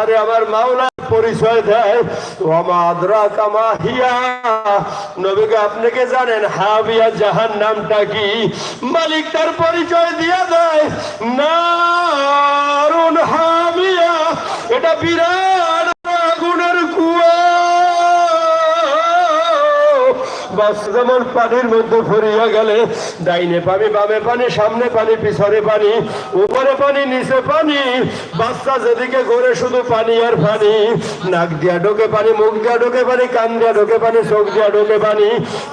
আরে আমার মাওলার পরিচয় দেয়। ওমাদরা কামা হিয়া। নবীকে আপনি কে জানেন হাবিয়া জাহান নামটা কি? মালিক তার পরিচয় দিয়ে দেয়। নারুন হামিয়া। এটা বিরাট আগুনের কুয়া। বাস যেমন পানির মধ্যে ভরিয়া গেলে, ডাইনে পানি, বামে পানি, সামনে পানি, পিছনে পানি, উপরে পানি, নিচে পানি, বাচ্চা যেদিকে ঘুরে শুধু পানি আর পানি, নাক দিয়া ঢোকে পানি, মুখ দিয়া ঢোকে পানি, কান দিয়া ঢোকে পানি, চোখ দিয়া ঢোকে পানি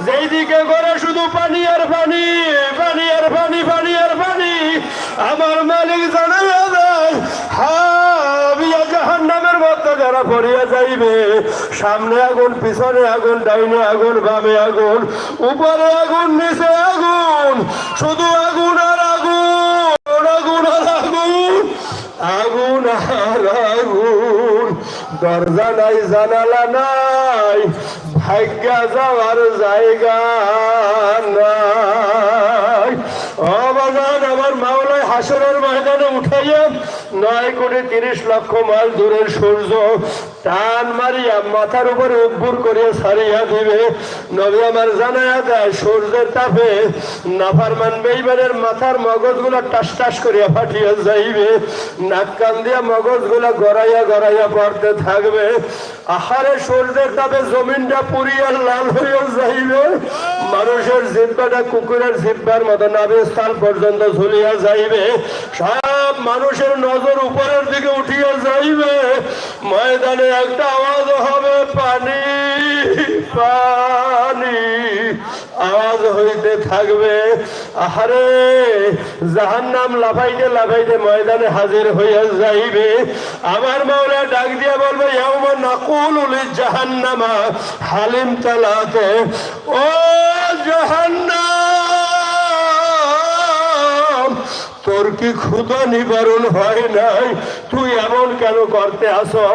যেই দিকে ঘুরে শুধু পানি আর পানি পানি আর পানি পানি আর পানি, আমার মালিক জানা মধ্যে যারা পড়িয়া যাইবে, সামনে আগুন, পিছনে আগুন, ডাইনে আগুন, বামে আগুন উপরে আগুন, নিচে আগুন, শুধু আগুন আর আগুন আগুন আর আগুন আগুন আর আগুন। দরজা নাই, জানালা নাই, ভাগ্যা যাওয়ার জায়গা নাই। অবাগান আমার মাওলায় হাসরের ময়দানে উঠাইয়া নয় কোটি তিরিশ লক্ষ মাইল দূরের সূর্য। টান মারিয়া মাথার উপরে উব্বুর করিয়া ছাড়িয়া দিবে। নবী আমার জানাইয়া দেয়, সূর্যের তাপে নাফারমান বেইমানের মাথার মগজগুলা টাস টাস করিয়া ফাটিয়া যাইবে। নাক কান দিয়া মগজগুলা গড়াইয়া গড়াইয়া পড়তে থাকবে। আহারে সূর্যের তাপে জমিনটা পুরিয়া লাল হইয়া যাইবে। মানুষের জিব্বাটা কুকুরের জিব্বার মতো নাবে স্থান পর্যন্ত ঝুলিয়া যাইবে। সব মানুষের নজর উপরের দিকে উঠিয়া যাইবে। ময়দানে একটা আওয়াজ হবে, পানি পানি। আওয়াজ হইতে থাকবে। আহারে, জাহান্নাম লাফাইতে লাফাইতে ময়দানে হাজির হইয়া যাইবে। আমার মাওলা ডাক দিয়া বলবে, ইয়াউমা নাকুল জাহান্নামা হালিম তালাতে। ও জাহান্নাম! তোর কি ক্ষুদা নিবারণ হয় নাই? তুই এমন কেন করতে আসো?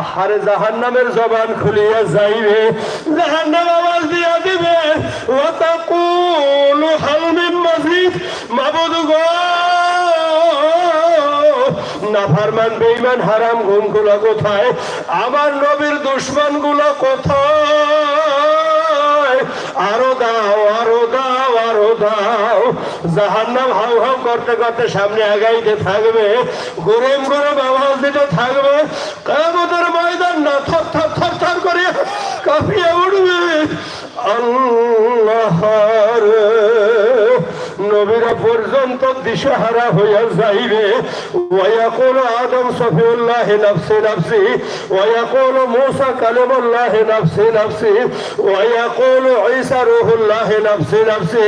আহারে জাহান নামের জবান খুলিয়া যাইবে জাহান নাম আওয়াজ দিয়া দিবে ও তাকুল হালমিন মাজিদ, মাবুদ নাফারমান বেইমান হারাম গুণ কোথায়? আমার নবীর দুশ্মনগুলো কোথায়? আরও দাও আরও দাও আরও দাও। জাহান্নাম হাউ হাউ করতে করতে সামনে আগাইতে থাকবে। গরম গরম আওয়াজ দিতে থাকবে। দিশাহারা হইয়া যাইবে। ওয়াকুল আদম সফিউল্লাহ নফসি নফসি। ওয়াকুল মুসা কালিমুল্লাহ নফসি নফসি। ওয়াকুল ঈসা রূহুল্লাহ নফসি নফসি।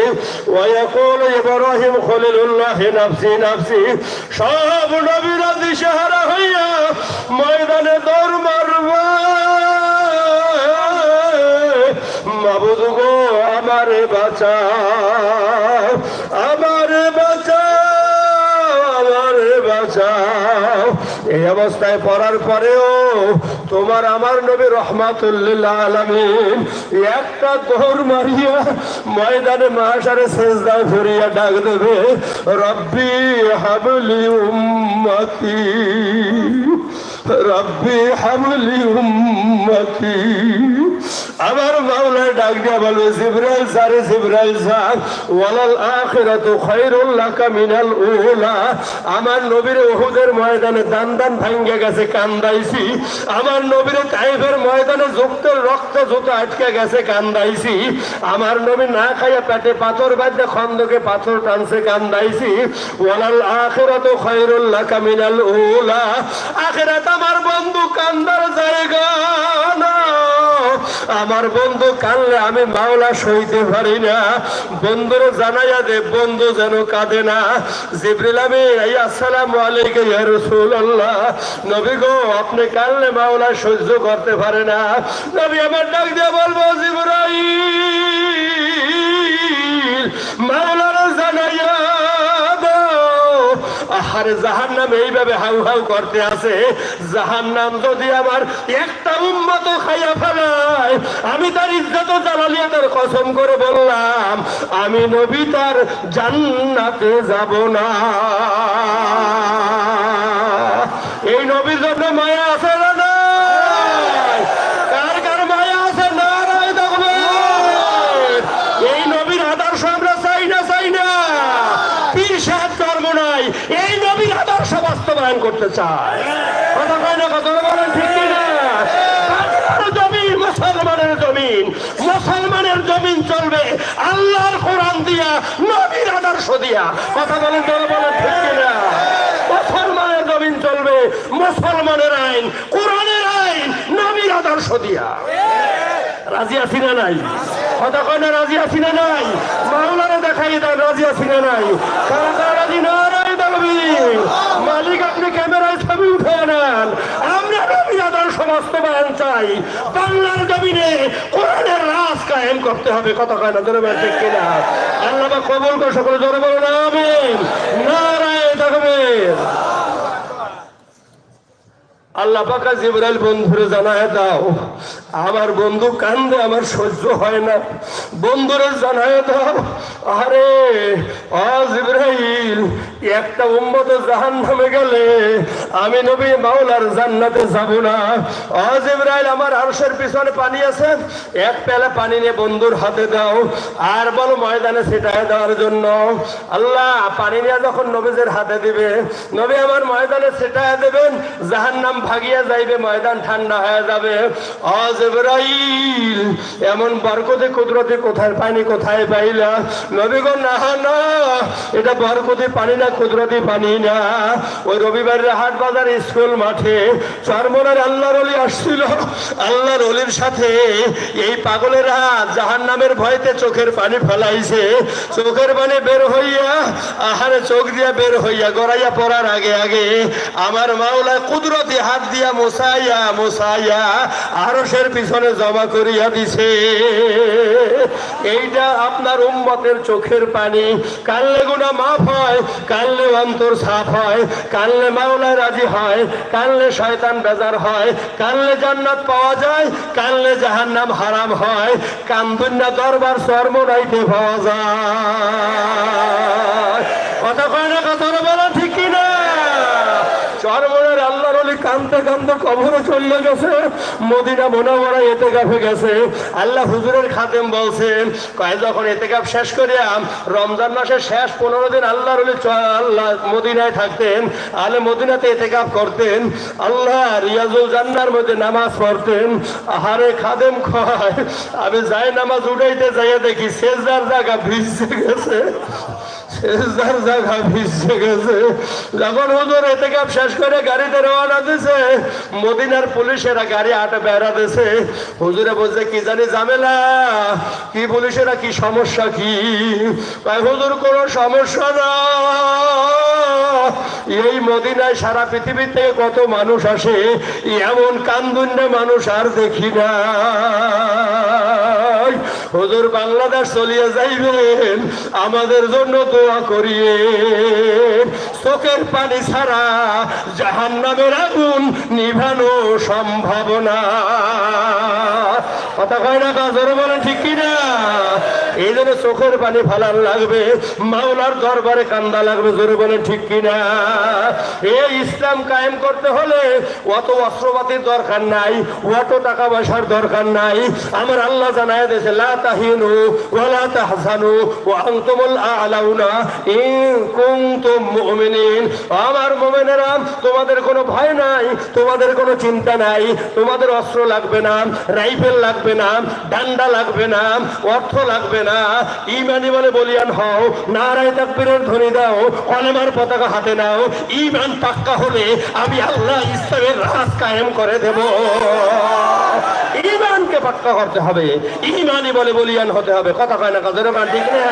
ওয়াকুল ইব্রাহিম খলিলুল্লাহ নফসি নফসি। সব নবীরা দিশাহারা হইয়া ময়দানে দৌড় মারবা। মাবুদ গো, আমারে বাঁচাও বাঁচাও এই অবস্থায় পড়ার পরেও তোমার আমার নবী রহমাতুল্লিল্লাহ আলামিন একটা দৌড় মারিয়া ময়দানে মাসারে শেষদায় ফিরিয়া ডাক দেবে, রব্বি হাবলি উম্মতি, রব্বি হাবলি উম্মতি। আমার মাওলায় ডাক দিয়া বলবে, জিব্রাইল সারে, জিব্রাইল সার ওয়ালাল আখিরাতু খায়রুল লাকা মিনাল উলা আমার নবীর উহুদের ময়দানে দান দান ভাঙ্গে গেছে, কান্দাইছি। আমার নবীর তাইফের ময়দানে যুক্তের রক্ত জুতো আটকে গেছে, কান্দাইছি। আমার নবী না খাইয়া পেটে পাথর বাঁধতে খন্দকে পাথর টানছে, কান্দাইছি। ওয়ালাল আখিরাতু খায়রুল লাকা মিনাল উলা আখিরাত আমার বন্ধু কান্দার জায়গা না। আমার বন্ধু কানলে আমি মাওলা সইতে পারি না। বন্ধুরে জানাইয়া দে, বন্ধু যেন কাঁদে না। জিবরিল আমি এই আসসালামু আলাইকুম নবী গো, আপনি কানলে মাওলা সহ্য করতে পারে না। নবী আমার ডাক দিয়ে বলব, জিবরাইল, মাওলারে জানাইয়া আহারে জাহান নাম এইভাবে হাউ হাউ করতে আছে। জাহান নাম যদি আমার একটা উন্মত খাইয়া ফেলায়, আমি তার ইজ্জত জালালিয়াতের কসম করে বললাম, আমি নবী তার জান্নাতে যাব না। এই নবীর জন্য মায়া আছে না নাই? কার কার মায়া আছে না নাই দেখবে এই নবীর আদর্শ আমরা চাই না চাই না পীর সাহেব ধর্ম নাই এই নবীর আদর্শ বাস্তবায়ন করতে চায়। কথা কয় না, কথা বলেন ঠিক না জমিন মুসলমানের জমিন মুসলমানের জমিন চলবে আল্লাহর কোরআন দিয়া, নবীর আদর্শ দিয়া। কথা বলেন তোরা বলেন ঠিক না মুসলমানের জমিন চলবে মুসলমানের আইন, কোরআনের আইন, নবীর আদর্শ দিয়া। রাজি আছি না নাই? কথা কয় না, রাজি আছি না নাই? মাওলানা দেখাই দেন, রাজি আছি না নাই? কারা কারা রাজি না? মালিক, আপনি ক্যামেরায় ছবি উঠে নেন আমরা নবীর আদর্শ বাস্তবায়ন চাই। বাংলার জমিনে কোরআনের রাজ কায়েম করতে হবে। কথা কয় না, জোরে ঠিক কিনা? আল্লাহ কবল করে সকলে জোরে বলো না নারায় আল্লাহ পাকা জিবরাইল বন্ধুরে জানায় দাও, আমার বন্ধু কান্দে, আমার সহ্য হয় না। বন্ধুরে জানায় দাও, আরে অ জিবরাইল একটা উম্মত জাহান নামে গেলে আমি নবী মাওলার জান্নাতে যাব না। অ জিবরাইল, আমার আরশের পিছনে পানি আছে, এক পেলা পানি নিয়ে বন্ধুর হাতে দাও আর বলো ময়দানে ছিটায় দেওয়ার জন্য। আল্লাহ, পানি নিয়ে যখন নবীজের হাতে দিবে, নবী আমার ময়দানে ছিটায় দেবেন জাহান নাম ভাগিয়া যাইবে, ময়দান ঠান্ডা হয়ে যাবে। অজেবরাইল এমন বরকতে কুদরতে কোথায় পানি কোথায় পাইলা? নবী গো না না, এটা বরকতে পানি না কুদরতি পানি না। ওই হাট বাজার, স্কুল মাঠে চরমনার আল্লাহর অলি আসছিল। আল্লাহর অলির সাথে এই জাহান নামের ভয়তে চোখের পানি ফেলাইছে। চোখের পানি বের হইয়া আহারে চোখ দিয়া বের হইয়া গড়াইয়া পড়ার আগে আগে আমার মাওলা কুদরতি হাত দিয়া মোসাইয়া মোসাইয়া আরসের পিছনে জমা করিয়া দিছে। এইটা আপনার উম্মতের চোখের পানি। কানলে গুণা মাফ হয়, কানলে অন্তর সাফ হয়, কানলে মাওলা রাজি হয়, কানলে শয়তান বেজার হয়, কানলে জান্নাত পাওয়া যায়, কানলে জাহান্নাম হারাম হয় কান্দুন্না দরবার চর্মনাইতে পাওয়া যায়। কথা কয় না, কথা বলা ঠিক কিনা অলি কান্দতে কান্দতে কবরে চলে গেছে, মদিনা মোনামরা এতে গাফে গেছে। আল্লাহ হুজুরের খাদেম বলছেন, কয়, যখন এতে গাফ শেষ করিয়া রমজান মাসের শেষ পনেরো দিন আল্লাহর অলি চ- আল্লাহ মদিনায় থাকতেন, আলে মদিনাতে এতে গাফ করতেন, আল্লাহ রিয়াজুল জান্নার মধ্যে নামাজ পড়তেন। আহারে খাদেম কয়, আমি যাই নামাজ উঠাইতে যাইয়া দেখি শেষদার জায়গা ভিজে গেছে। যখন হুজুর এতে শেষ করে মদিনার পুলিশেরা গাড়ি হুজুরে বলছে, কি জানি ঝামেলা? কি পুলিশেরা, কি সমস্যা কি? হুজুর, কোনো সমস্যা না। এই মদিনায় সারা পৃথিবী থেকে কত মানুষ আসে, এমন কান্দুন্যে মানুষ আর দেখি না। হুজুর বাংলাদেশ চলিয়ে যাইবেন, আমাদের জন্য দোয়া করিয়ে চোখের পানি ছাড়া জাহান নামের আগুন নিভানো সম্ভাবনা কথা কয় না কাজ বলে ঠিক কিনা? এই জন্য চোখের পানি ফালার লাগবে, মাওলার দরবারে কান্দা লাগবে, জোরে বলে ঠিক কিনা? এই ইসলাম কায়েম করতে হলে অত অস্ত্রপাতির দরকার নাই, অত টাকা পয়সার দরকার নাই। আমার আল্লাহ জানায় দিয়েছে, লা তাহিনু ওয়ালা তাহজানু ওয়া আনতুমুল আ'লাউনা ইন কুনতুম মুমিনিন। আমার মুমিনেরা, তোমাদের কোনো ভয় নাই, তোমাদের কোনো চিন্তা নাই, তোমাদের অস্ত্র লাগবে না, রাইফেল লাগবে না, ডান্ডা লাগবে না, অর্থ লাগবে না। ইমানি বলে বলিয়ান হও, নারায় তাকবীরের ধ্বনি দাও কলেমার পতাকা হাতে নাও, ইমান পাক্কা হলে আমি আল্লাহ ইসলামের রাজ কায়েম করে দেব। ইমানকে পাক্কা করতে হবে? ইমানই বলে বলিয়ান হতে হবে। কথা কয় না কাজের গান ঠিক না।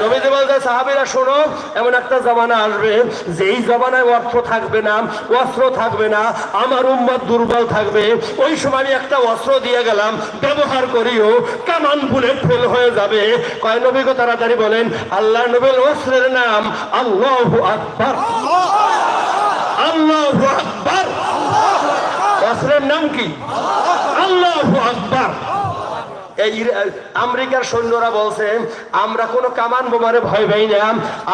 নবীজি বলতে সাহাবীরা, শোনো, এমন একটা জামানা আসবে, যেই জামানায় অর্থ থাকবে না, অস্ত্র থাকবে না, আমার উম্মত দুর্বল থাকবে। ওই সময় আমি একটা অস্ত্র দিয়ে গেলাম, ব্যবহার করিও, কামান বুলেট ফেল হয়ে যাবে। কয় নবী গো, তাড়াতাড়ি বলেন, আল্লাহ নবীর অস্ত্রের নাম আল্লাহু আকবার। আল্লাহু আকবার। অস্ত্রের নাম কি? আল্লাহু আকবার। এই আমেরিকার সৈন্যরা বলছে আমরা কোনো কামান বোমারে ভয় পাই না।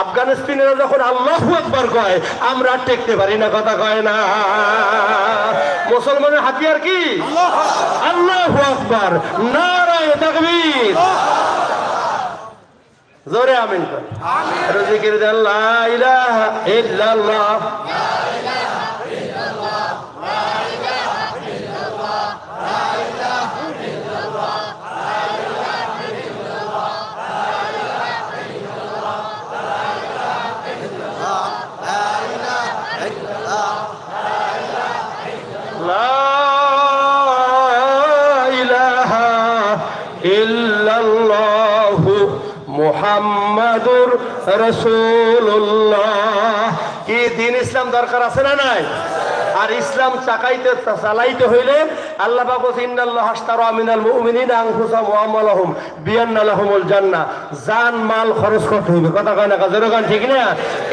আফগানিস্তানেরা যখন আল্লাহ একবার কয় আমরা টেকতে পারি না কথা কয় না। মুসলমানের হাতিয়ার কি? আল্লাহ আকবার। নারায় তাকবীর। জোরে আমিন কর। রজিকির লা ইলাহা ইল্লাল্লাহ। মোহাম্মদুর রসুল্লাহ কি দিন ইসলাম দরকার আছে না নাই? আর ইসলাম চাকাইতে, চালাইতে হইলে আল্লাহ বাকুস ইন্নাল্লাহ হাস্তারা মিনাল মুমিনিন আনফুসাহুম ওয়া আমালাহুম বিয়ান্না লাহুমুল জান্না জান, মাল খরচ করতে হইবে। কথা কয় না কাজের গান ঠিক না?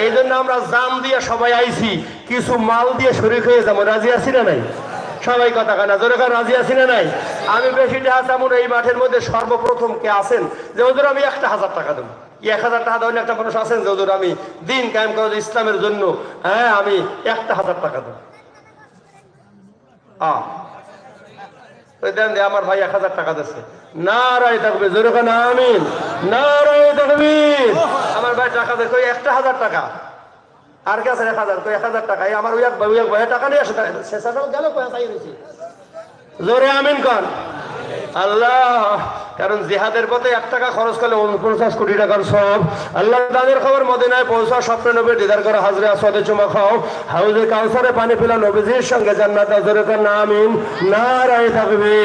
এই জন্য আমরা জান দিয়ে সবাই আইছি, কিছু মাল দিয়ে শরীক হয়ে যাব। রাজি আছি না নাই? সবাই কথা কয় না, জোরে রাজি আছি না নাই? আমি বেশি টাকা তেমন এই মাঠের মধ্যে সর্বপ্রথম কে আছেন? যে ওদের আমি একটা হাজার টাকা দেবো। এক হাজার টাকা দেবেন একটা মানুষ আছেন? যে ওদের আমি দিন কায়েম করে ইসলামের জন্য হ্যাঁ আমি একটা হাজার টাকা দেবো। দেন আমার ভাই এক হাজার টাকা দিচ্ছে নারায় থাকবে নারায় থাকবি আমার ভাই টাকা দেখো একটা হাজার টাকা। আর কে আছে এক হাজার? এক হাজার টাকা। আমার ওই এক ভাই, ওই এক টাকা নিয়ে আসে শেষাটাও গেল রয়েছে। জোরে আমিন কন আল্লাহ, কারণ জিহাদের পথে এক টাকা খরচ করলে উনপঞ্চাশ কোটি টাকার সব। আল্লাহ তাদের খবর মদিনায় পৌঁছা স্বপ্ন নবী দিদার করে, হাজরে আসওয়াদে চুমা খাও। হাউজে কাউসারে পানি পিলা নবীজির সঙ্গে জান্নাত জোরে কর না, আমিন। নারায় থাকবে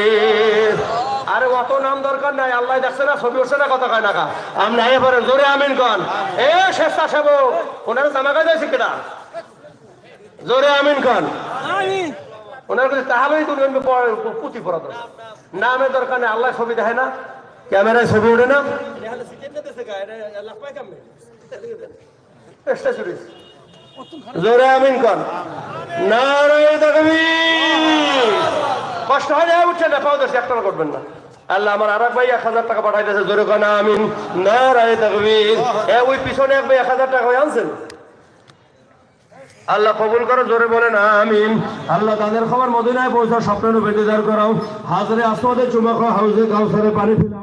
আরে অত নাম দরকার নাই, আল্লাহ দেখছে না, ছবি উঠছে না কত কয় টাকা আপনি আইয়ে পড়েন জোরে আমিন কন এ স্বেচ্ছাসেবক ওনারা জামা কাজ আছে কিনা? জোরে আমিন কন ওনার কাছে তাহলেই তুমি আমি প- পুঁথি পড়া দরকার নামের দরকার নেই, আল্লাহ ছবি দেখে না, ক্যামেরায় ছবি ওঠে না। জোরে আমিন কন। নারায় দেখবি কষ্ট হয় না উঠছে না পাও দশ একটা করবেন না। আল্লাহ আমার আর এক ভাই এক হাজার টাকা পাঠাইতেছে, জোরে কন, আমিন। নারায় দেখবি এ, ওই পিছনে এক ভাই এক হাজার টাকা আনছেন? আল্লাহ কবুল করো, জোরে বলেন, আমিন। আল্লাহ তাদের খবর মদিনায় পৌঁছা স্বপ্নের বেদিদার করাও। হাজরে আসমাদের চুমা খাও হাউজে কাউসারে পানি ফিলা